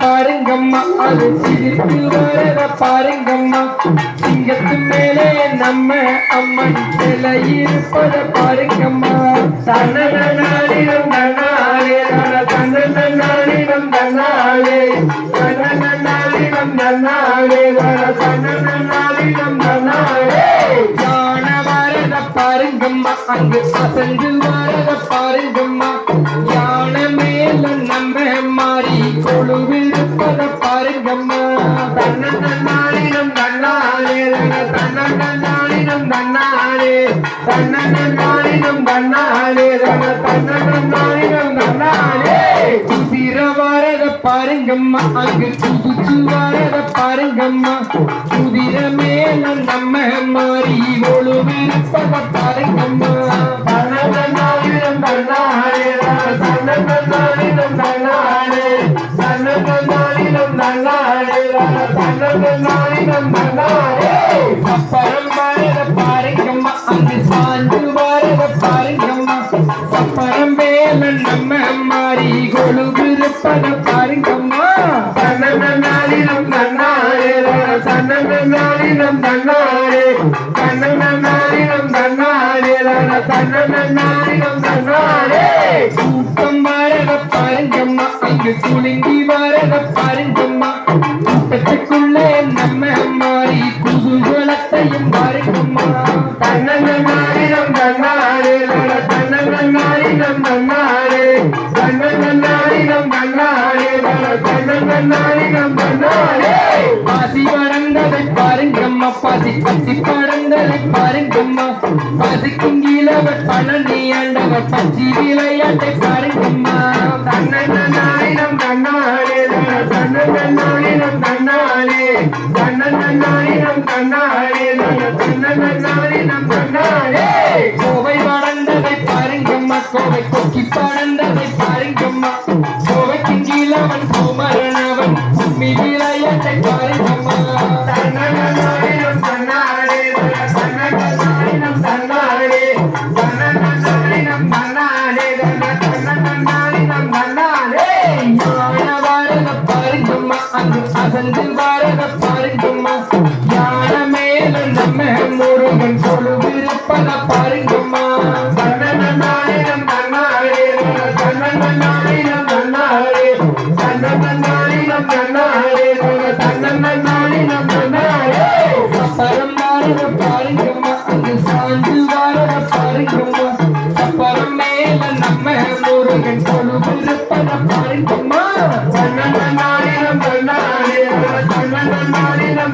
பாருங்கம்மா அது சிரித்து வரத பாருங்கம்மா. சிங்கத்து மேலே நம்ம அம்மன் சிலை இருப்பத பாருங்கம்மா. தன்னநாளினம் தன்னாரே தன்னநாளினம் தன்னாரே தன்னநாளினம் தன்னாரே தன்னநாளினம் பாருங்கம்மா அங்கு அசந்து வரத பாருங்கம்மா யானை மேல நம்ம மாறி கொழுவிருப்பத பாருங்கம்மா தன்னநாளினம் தன்னாரே தன்னநாளினம் தன்னாரே தன்னநாளினம் தன்னாரே தன்னநாளினம் தன்னாரே பாருங்கம்மா அங்கு குதிச்சு வரத பாருங்கம்மா. குதிர மேல நம்ம மாறி பாருங்கம்மா. சப்பரம் வரத பாருங்கம்மா அங்கு சாஞ்சு வரத பாருங்கம்மா. சப்பரம் மேல நம்ம மாறி கொழுவிருப்பத பாருங்கம்மா தன்னநாளினம் தன்னாரே தன்னநாளினம் தன்னாரே தன்னநாளினம் தன்னாரே கூட்டம் வரத பாருங்கம்மா அங்கு குலுங்கி வரத பாருங்கம்மா. கூட்டத்துக்குள்ளே பாசி பத்தி படங்களை பாருங்கம்மா பாசிக்கும் கீழவர் பழனி ஆண்டவர் பச்சி விளையாட்டை பாருங்கம்மா தன்னநாளினம் தன்னாரே தன்னநாளினம் தன்னாரே தன்னநாளினம் தன்னாரே தன்னநாளினம் தன்னாரே கோவை வளர்ந்ததை பாருங்கம்மா கோவை கொக்கி பறந்ததை பாருங்கம்மா தன்னநாளினம்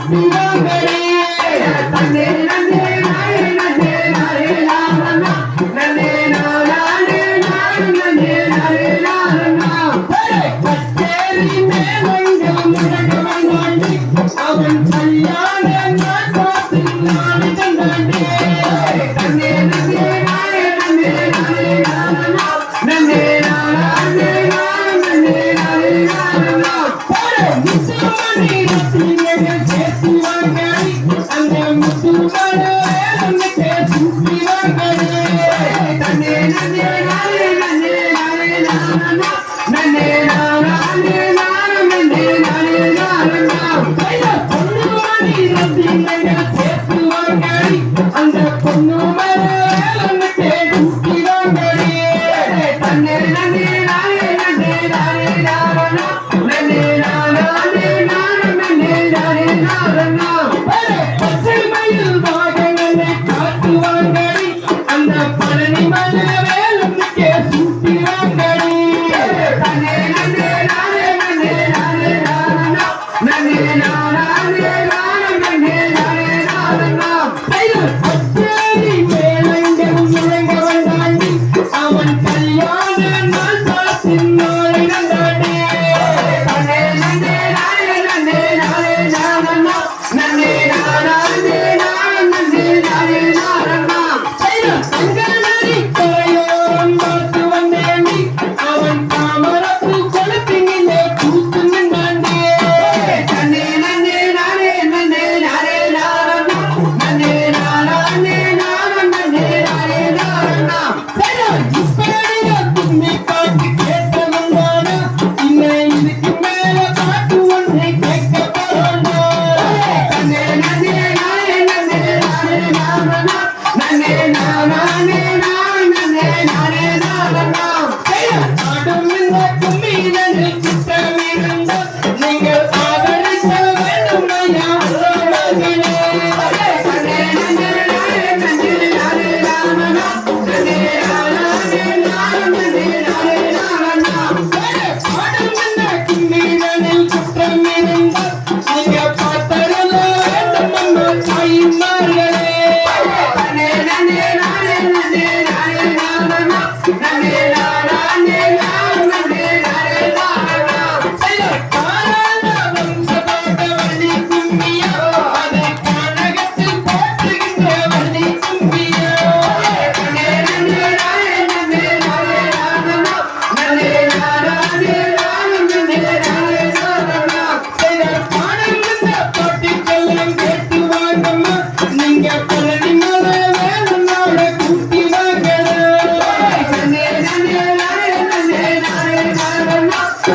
சுத்தி வாங்கடி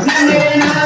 Nangena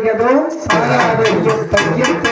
выгоду. Пора выйти.